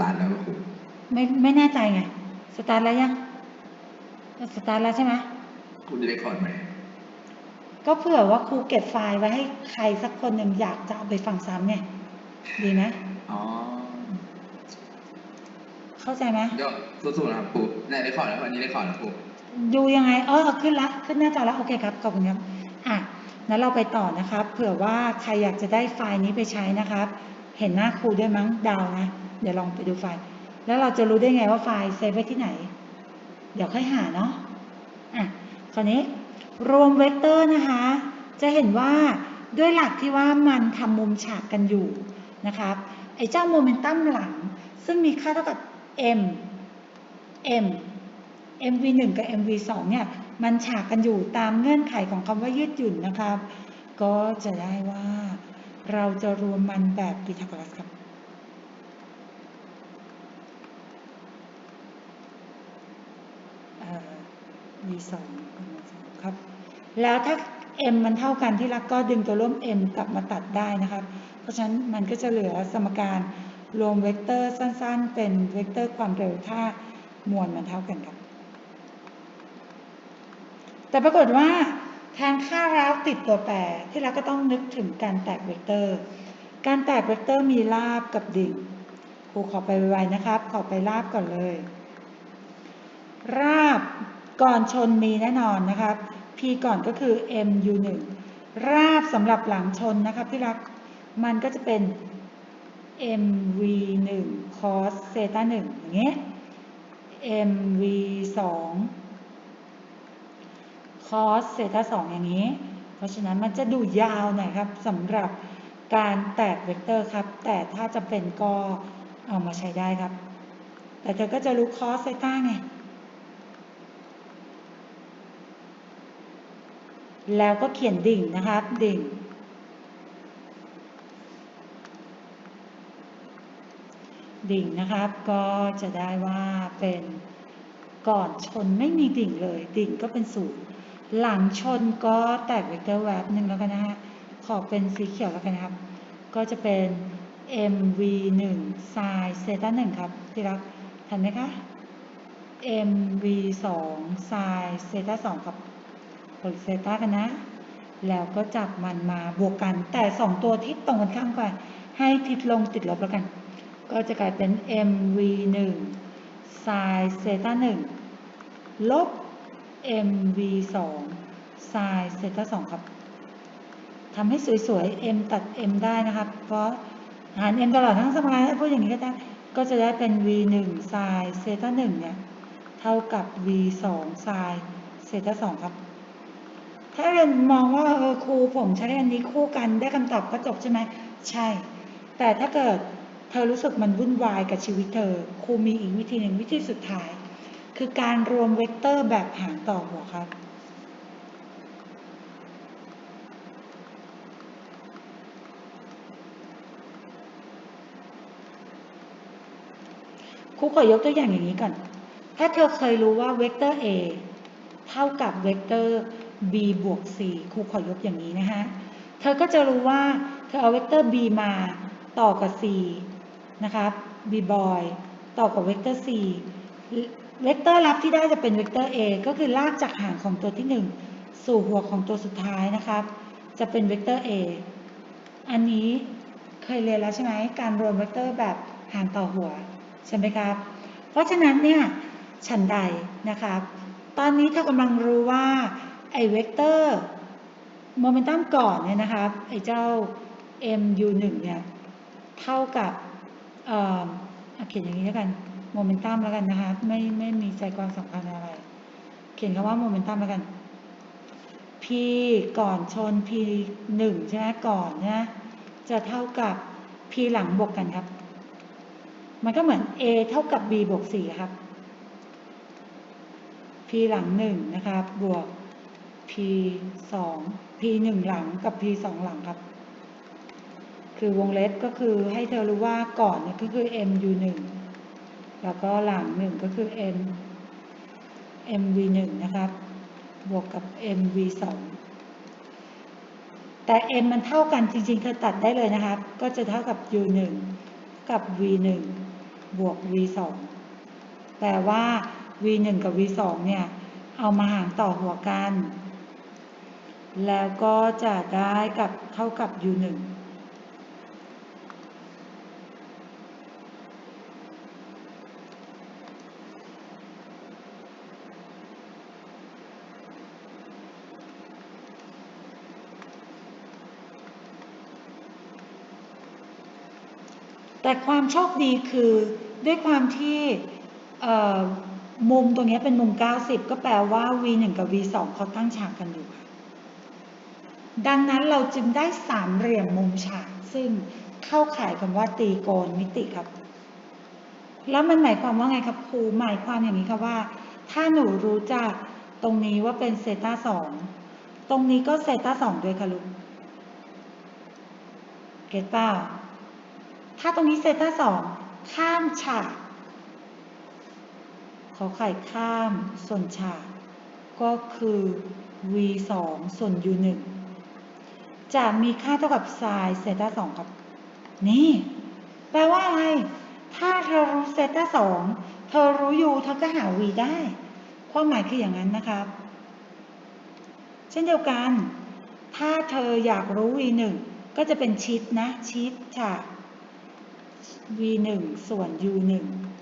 ตาร์ทแล้วก็ครูไม่ไม่แน่ใจไง สตาร์ทแล้วยัง สตาร์ทแล้วใช่ไหมคุณจะได้คอร์ดไหมก็เผื่อว่าครูเก็บไฟล์ไว้ให้ใครสักคนหนึ่งอยากจะเอาไปฟังซ้ำไงดีไหมอ๋อ เข้าใจไหมก็สู้ๆนะครับครูได้ได้คอร์ดแล้ววันนี้ได้คอร์ดแล้วครูดูยังไง เออขึ้นละขึ้นหน้าจอแล้วโอเคครับขอบคุณครับอะนั้นเราไปต่อนะครับ เผื่อว่าใครอยากจะได้ไฟล์นี้ไปใช้นะครับ เห็นหน้าครูด้วยมั้งเดาวนะ เดี๋ยวลองไปดูไฟล์ แล้วเราจะรู้ได้ไงว่าไฟล์เซฟไว้ที่ไหน เดี๋ยวค่อยหาเนาะอะคราวนี้รวมเวกเตอร์นะคะ จะเห็นว่าด้วยหลักที่ว่ามันทำมุมฉากกันอยู่นะครับไอ้เจ้าโมเมนตัมหลัง ซึ่งมีค่าเท่ากับ m m mv1 กับ mv2 เนี่ย มันฉากกันอยู่ตามเงื่อนไขของคำว่ายืดหยุ่นนะครับ ก็จะได้ว่าเราจะรวมมันแบบพีทาโกรัสครับ เอ่อ v2 กับ v2 ครับ แล้วถ้า m มันเท่ากันที่รักก็ดึงตัวร่วม m กลับมาตัดได้นะครับ เพราะฉะนั้นมันก็จะเหลือสมการรวมเวกเตอร์สั้น ๆ เป็นเวกเตอร์ความเร็วถ้ามวลมันเท่ากันครับ แต่ปรากฏว่าแทนค่าร้าวติดตัวแปรที่เราก็ต้องนึกถึงการแตกเวกเตอร์ การแตกเวกเตอร์มีราบกับดิ่งครูขอไปไวๆนะครับ ขอไปราบก่อนเลย ราบ ก่อนชนมีแน่นอนนะครับ p ก่อนก็คือ mu 1 ราบสำหรับหลังชนนะครับที่รัก มันก็จะเป็น mv 1 cos เซตา1อย่างเงี้ย mv 2 cos เซตา2อย่างนี้ เพราะฉะนั้นมันจะดูยาวหน่อยครับสำหรับการแตกเวกเตอร์ครับ แต่ถ้าจะเป็นก็เอามาใช้ได้ครับ แต่เธอก็จะรู้ cos เซตาไง แล้วก็เขียนดิ่งนะครับดิ่ง ดิ่งนะครับ ก็จะได้ว่าเป็นก่อนชนไม่มีดิ่งเลย ดิ่งก็เป็นศูนย์หลังชนก็แตกเวกเตอร์แวบหนึ่งแล้วกันนะฮะขอเป็นสีเขียวแล้วกันนะครับ ก็จะเป็น mv 1 sin เซตา1ครับที่รักทันไหมคะ mv 2 sin เซตา2ครับ กดเซตากันนะ แล้วก็จับมันมาบวกกัน แต่ 2 ตัวที่ตรงกันข้ามกันให้ทิศลงติดลบแล้วกัน ก็จะกลายเป็น mv 1 sin เซตา1ลบ mv 2 sin เซตา2ครับทำให้สวยๆ m ตัด m ได้นะครับ เพราะหาร m ตลอดทั้งสมการพูดอย่างนี้ก็ได้ก็จะได้เป็น v 1 sin เซตา1เนี่ย เท่ากับ v 2 sin เซตา2ครับ ถ้าเรียนมองว่าเออครูผมใช้อันนี้คู่กันได้คำตอบก็จบใช่ไหมใช่ แต่ถ้าเกิดเธอรู้สึกมันวุ่นวายกับชีวิตเธอ ครูมีอีกวิธีหนึ่งวิธีสุดท้าย คือการรวมเวกเตอร์แบบหารต่อหัวครับครูขอยกตัวอย่างอย่างนี้ก่อน ถ้าเธอเคยรู้ว่าเวกเตอร์ a เท่ากับเวกเตอร์ b บวก c ครูขอยกอย่างนี้นะฮะเธอก็จะรู้ว่าเธอเอาเวกเตอร์ b มาต่อกับ c นะครับ b boy ต่อกับเวกเตอร์ c เวกเตอร์รับที่ได้จะเป็นเวกเตอร์ a ก็คือลากจากหางของตัวที่ 1 สู่หัวของตัวสุดท้ายนะครับ จะเป็นเวกเตอร์ a อันนี้เคยเรียนแล้วใช่ไหมการรวมเวกเตอร์แบบหารต่อหัว ใช่ไหมครับ เพราะฉะนั้นเนี่ยฉันใดนะครับ ตอนนี้เธอกำลังรู้ว่าไอเวกเตอร์โมเมนตัมก่อนเนี่ยนะครับไอเจ้า mu1 เนี่ยเท่ากับเอ่อเขียนอย่างนี้แล้วกันโมเมนตัมแล้วกันนะครับไม่ไม่มีใจความสำคัญอะไร เขียนคำว่าโมเมนตัมแล้วกัน p ก่อนชน p 1ใช่ไหมก่อนนะจะเท่ากับ p หลังบวกกันครับ มันก็เหมือน a เท่ากับ b บวก4ครับ p หลัง1นะครับบวก p 2 p 1หลังกับ p 2หลังครับ คือวงเล็บก็คือให้เธอรู้ว่าก่อนเนี่ยก็คือ m u 1แล้วก็หลัง1ก็คือ m m v 1นะครับ บวกกับ m v 2แต่ m มันเท่ากันจริงๆ เธอตัดได้เลยนะครับ ก็จะเท่ากับ u 1กับ v 1บวก v 2แปลว่า v 1 กับ v 2 เนี่ยเอามาหารต่อหัวกัน แล้วก็จะได้กับเท่ากับ u 1 แต่ความโชคดีคือด้วยความที่ มุมตรงนี้เป็นมุม 90 ก็แปลว่า v 1กับ v 2เขาตั้งฉากกันอยู่ค่ะดังนั้นเราจึงได้สามเหลี่ยมมุมฉาก ซึ่งเข้าข่ายคำว่าตีโกณมิติครับ แล้วมันหมายความว่าไงครับครูหมายความอย่างนี้ครับว่า ถ้าหนูรู้จักตรงนี้ว่าเป็นเซตาสองตรงนี้ก็เซตาสองด้วยค่ะลูกเก็ตเปล่าถ้าตรงนี้เซตาสองข้ามฉาก อไข่ข้ามส่วนฉากก็คือ v 2ส่วน u 1จะมีค่าเท่ากับ sin เซต้าสองครับ นี่ แปลว่าอะไร ถ้าเธอรู้เซต้าสองเธอรู้ u เธอก็หา v ได้ ความหมายคืออย่างนั้นนะครับ เช่นเดียวกัน ถ้าเธออยากรู้ v 1ก็จะเป็นชิดนะ ชิดฉาก v 1ส่วน u 1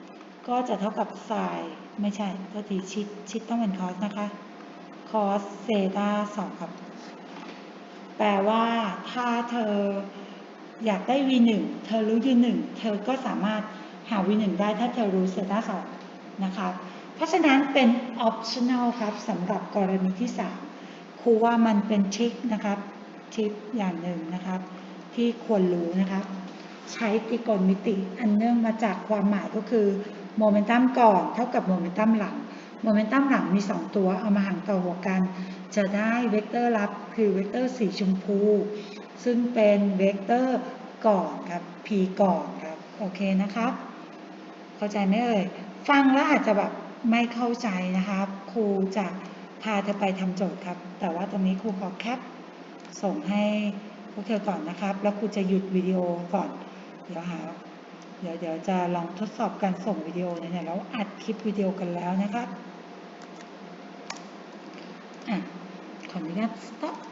ก็จะเท่ากับ sin ไม่ใช่ก็ทีชิดชิดต้องเป็น cos นะคะ cos เซตา2ครับ แปลว่าถ้าเธออยากได้ v 1 เธอรู้ u 1 เธอก็สามารถหา v 1 ได้ถ้าเธอรู้เซตา2นะคะเพราะฉะนั้นเป็น optional ครับสำหรับกรณีที่ 3ครูว่ามันเป็นทริคนะครับทริคอย่างหนึ่งนะครับ ที่ควรรู้นะครับ ใช้ตรีโกณมิติอันเนื่องมาจากความหมายก็คือ โมเมนตัมก่อนเท่ากับโมเมนตัมหลัง โมเมนตัมหลังมี 2 ตัวเอามาหารต่อหัวกัน จะได้เวกเตอร์รับคือเวกเตอร์สีชมพู ซึ่งเป็นเวกเตอร์ก่อนครับ p ก่อนครับ โอเคนะครับ เข้าใจไหมเอ่ย ฟังแล้วอาจจะแบบไม่เข้าใจนะครับ ครูจะพาเธอไปทำโจทย์ครับ แต่ว่าตรงนี้ครูขอแคปส่งให้พวกเธอก่อนนะครับ แล้วครูจะหยุดวิดีโอก่อน เดี๋ยวหา เดี๋ยวเดี๋ยวจะลองทดสอบการส่งวิดีโอเนี่ยแล้วอัดคลิปวิดีโอกันแล้วนะคะอะขออนุญาต stop